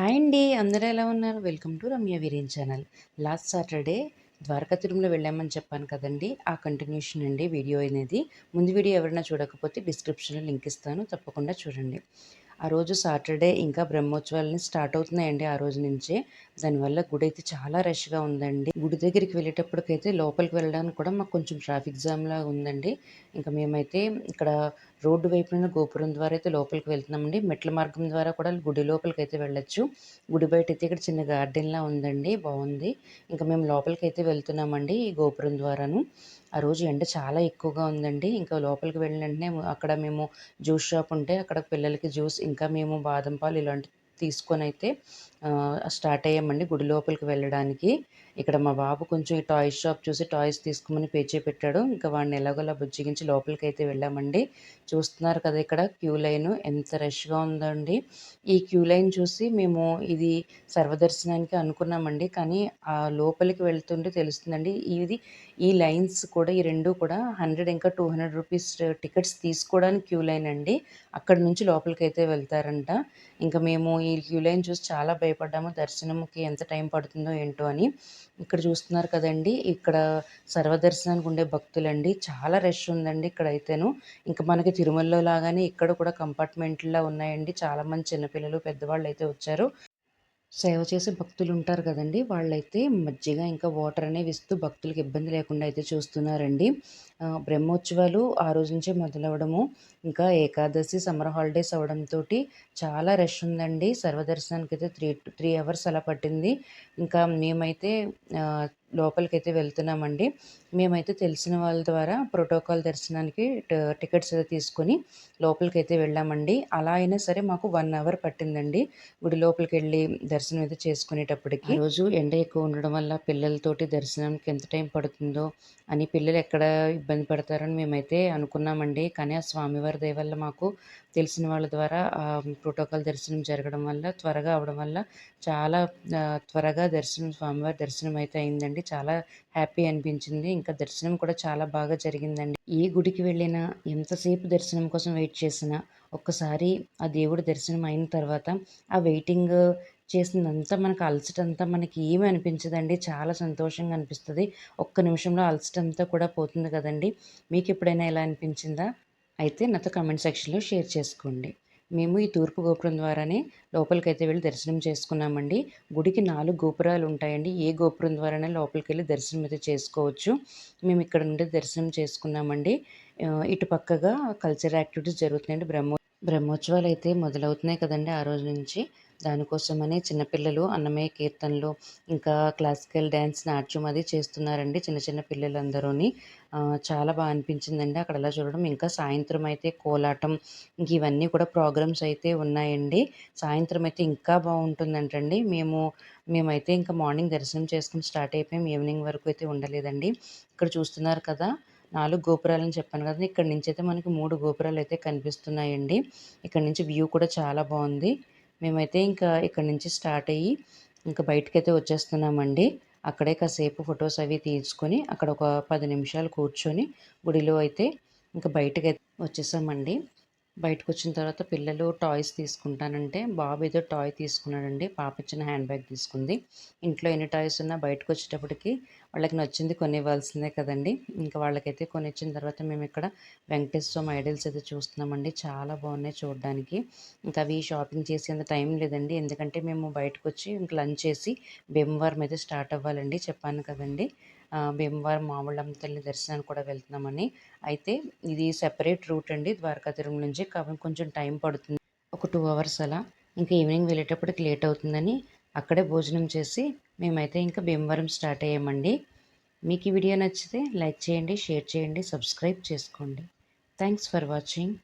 Hi అండి. అందరూ ఎలా ఉన్నారు? Welcome to Ramya Veeren channel. Last Saturday Dwaraka Tirumala వెళ్ళామని చెప్పాను కదండి. ఆ కంటిన్యూషన్ అండి వీడియో అనేది. ముందు వీడియో ఎవరైనా చూడకపోతే డిస్క్రిప్షన్లో లింక్ ఇస్తాను. తప్పకుండా చూడండి. ఆ రోజు సాటర్డే ఇంకా బ్రహ్మోత్సవాలని స్టార్ట్ అవుతున్నాయండి ఆ రోజు నుంచే. దానివల్ల గుడి అయితే చాలా రష్గా ఉందండి. గుడి దగ్గరికి వెళ్ళేటప్పటికైతే లోపలికి వెళ్ళడానికి కూడా మాకు కొంచెం ట్రాఫిక్ జామ్ లాగా ఉందండి. ఇంకా మేమైతే ఇక్కడ రోడ్డు వైపున గోపురం ద్వారా అయితే లోపలికి వెళ్తున్నామండి. మెట్ల మార్గం ద్వారా కూడా గుడి లోపలికి అయితే వెళ్ళొచ్చు. గుడి బయట అయితే ఇక్కడ చిన్న గార్డెన్లా ఉందండి. బాగుంది ఇంకా మేము లోపలికి అయితే వెళ్తున్నామండి ఈ గోపురం ద్వారాను. ఆ రోజు ఎండ చాలా ఎక్కువగా ఉందండి. ఇంకా లోపలికి వెళ్ళిన వెంటనే అక్కడ మేము జ్యూస్ షాప్ ఉంటే అక్కడ పిల్లలకి జ్యూస్ ఇంకా మేము బాదం పాలు ఇలాంటి తీసుకొని అయితే స్టార్ట్ అయ్యామండి గుడి లోపలికి వెళ్ళడానికి. ఇక్కడ మా బాబు కొంచెం ఈ టాయ్స్ షాప్ చూసి టాయ్స్ తీసుకోమని పేచే పెట్టాడు ఇంకా వాడిని ఎలాగోలా బుజ్జిగించి లోపలికి అయితే వెళ్ళామండి. చూస్తున్నారు కదా ఇక్కడ క్యూ లైన్ ఎంత రష్గా ఉందండి. ఈ క్యూ లైన్ చూసి మేము ఇది సర్వదర్శనానికి అనుకున్నామండి. కానీ ఆ లోపలికి వెళ్తుంటే తెలుస్తుందండి ఇది ఈ లైన్స్ కూడా ఈ రెండు కూడా హండ్రెడ్ ఇంకా టూ హండ్రెడ్ రూపీస్ టికెట్స్ తీసుకోవడానికి క్యూ లైన్ అండి. అక్కడ నుంచి లోపలికి అయితే వెళ్తారంట. ఇంకా మేము ఈ క్యూ లైన్ చూసి చాలా భయపడ్డాము. దర్శనంకి ఎంత టైం పడుతుందో ఏంటో అని ఇక్కడ చూస్తున్నారు కదండి. ఇక్కడ సర్వదర్శనానికి ఉండే భక్తులండి. చాలా రష్ ఉందండి ఇక్కడ అయితేను ఇంకా మనకి తిరుమలలో లాగానే ఇక్కడ కూడా కంపార్ట్మెంట్లా ఉన్నాయండి. చాలామంది చిన్నపిల్లలు పెద్దవాళ్ళు అయితే వచ్చారు. సేవ చేసే భక్తులు ఉంటారు కదండి. వాళ్ళైతే మజ్జిగ ఇంకా వాటర్ అనేవి ఇస్తూ భక్తులకు ఇబ్బంది లేకుండా అయితే చూస్తున్నారండి. బ్రహ్మోత్సవాలు ఆ రోజు నుంచే మొదలవడము ఇంకా ఏకాదశి సమ్మర్ హాలిడేస్ అవడంతో చాలా రష్ ఉందండి. సర్వదర్శనానికి అయితే త్రీ త్రీ అవర్స్ అలా పట్టింది. ఇంకా మేమైతే లోపలికైతే వెళ్తున్నామండి. మేమైతే తెలిసిన వాళ్ళ ద్వారా ప్రోటోకాల్ దర్శనానికి టికెట్స్ అయితే తీసుకొని లోపలికి అయితే వెళ్ళామండి. అలా అయినా సరే మాకు వన్ అవర్ పట్టిందండి గుడి లోపలికి వెళ్ళి దర్శనం అయితే చేసుకునేటప్పటికి. రోజు ఎండ ఎక్కువ ఉండడం వల్ల పిల్లలతోటి దర్శనానికి ఎంత టైం పడుతుందో అని పిల్లలు ఎక్కడ ఇబ్బంది పడతారని మేమైతే అనుకున్నామండి. కానీ ఆ స్వామివారి దయ వల్ల మాకు తెలిసిన వాళ్ళ ద్వారా ప్రోటోకాల్ దర్శనం జరగడం వల్ల త్వరగా అవడం వల్ల చాలా త్వరగా దర్శనం స్వామివారి దర్శనం అయితే అయిందండి. చాలా హ్యాపీ అనిపించింది. ఇంకా దర్శనం కూడా చాలా బాగా జరిగిందండి. ఏ గుడికి వెళ్ళినా ఎంతసేపు దర్శనం కోసం వెయిట్ చేసినా ఒక్కసారి ఆ దేవుడి దర్శనం అయిన తర్వాత ఆ వెయిటింగ్ చేసిందంతా మనకు అలసటంతా మనకి ఏమి అనిపించదండి. చాలా సంతోషంగా అనిపిస్తుంది. ఒక్క నిమిషంలో అలసటంతా కూడా పోతుంది కదండి. మీకు ఎప్పుడైనా ఎలా అనిపించిందా? అయితే నాతో కమెంట్ సెక్షన్లో షేర్ చేసుకోండి. మేము ఈ తూర్పు గోపురం ద్వారానే లోపలికైతే వెళ్ళి దర్శనం చేసుకున్నామండి. గుడికి నాలుగు గోపురాలు ఉంటాయండి. ఏ గోపురం ద్వారానే లోపలికి వెళ్ళి దర్శనం అయితే చేసుకోవచ్చు. మేము ఇక్కడ నుండి దర్శనం చేసుకున్నామండి. ఇటు పక్కగా కల్చర్ యాక్టివిటీస్ జరుగుతున్నాయండి. బ్రహ్మో బ్రహ్మోత్సవాలు అయితే మొదలవుతున్నాయి కదండి ఆ రోజు నుంచి. దానికోసమని చిన్నపిల్లలు అన్నమయ్య కీర్తనలు ఇంకా క్లాసికల్ డ్యాన్స్ నాట్యం అది చేస్తున్నారండి చిన్న చిన్న పిల్లలందరూని. చాలా బాగా అనిపించిందండి అక్కడ అలా చూడడం. ఇంకా సాయంత్రం అయితే కోలాటం ఇంక ఇవన్నీ కూడా ప్రోగ్రామ్స్ అయితే ఉన్నాయండి. సాయంత్రం అయితే ఇంకా బాగుంటుందంటండి. మేము మేమైతే ఇంకా మార్నింగ్ దర్శనం చేసుకుని స్టార్ట్ అయిపోయాం. ఈవినింగ్ వరకు అయితే ఉండలేదండి. ఇక్కడ చూస్తున్నారు కదా నాలుగు గోపురాలని చెప్పాను కదా ఇక్కడ నుంచి అయితే మనకి మూడు గోపురాలు అయితే కనిపిస్తున్నాయండి. ఇక్కడ నుంచి వ్యూ కూడా చాలా బాగుంది. మేమైతే ఇంకా ఇక్కడ నుంచి స్టార్ట్ అయ్యి ఇంకా బయటకైతే వచ్చేస్తున్నామండి. అక్కడే కాసేపు ఫొటోస్ అవి తీసుకొని అక్కడ ఒక పది నిమిషాలు కూర్చొని గుడిలో అయితే ఇంకా బయటకి వచ్చేసామండి. బయటకు వచ్చిన తర్వాత పిల్లలు టాయ్స్ తీసుకుంటానంటే బాబు ఏదో టాయ్ తీసుకున్నాడండి పాప చిన్న హ్యాండ్ బ్యాగ్ తీసుకుంది. ఇంట్లో ఎన్ని టాయ్స్ ఉన్నా బయటకు వచ్చేటప్పటికి వాళ్ళకి నచ్చింది కొనివ్వాల్సిందే కదండి. ఇంకా వాళ్ళకైతే కొనిచ్చిన తర్వాత మేము ఇక్కడ వెంకటేశ్వర ఐడల్స్ అయితే చూస్తున్నామండి చాలా బాగున్నాయి చూడడానికి. ఇంకా అవి షాపింగ్ చేసేంత టైం లేదండి ఎందుకంటే మేము బయటకు వచ్చి ఇంకా లంచ్ చేసి భీమవరం అయితే స్టార్ట్ అవ్వాలండి చెప్పాను కదండి. భీమవరం మామూళ్ళమ్మ తల్లి దర్శనానికి కూడా వెళ్తున్నామని. అయితే ఇది సెపరేట్ రూట్ అండి ద్వారకా తిరుమల నుంచి. కాబట్టి కొంచెం టైం పడుతుంది. ఒక టూ అవర్స్ అలా. ఇంకా ఈవినింగ్ వెళ్ళేటప్పటికి లేట్ అవుతుందని అక్కడే భోజనం చేసి మేమైతే ఇంకా భీమవరం స్టార్ట్ అయ్యామండి. మీకు ఈ వీడియో నచ్చితే లైక్ చేయండి షేర్ చేయండి సబ్స్క్రైబ్ చేసుకోండి. Thanks for watching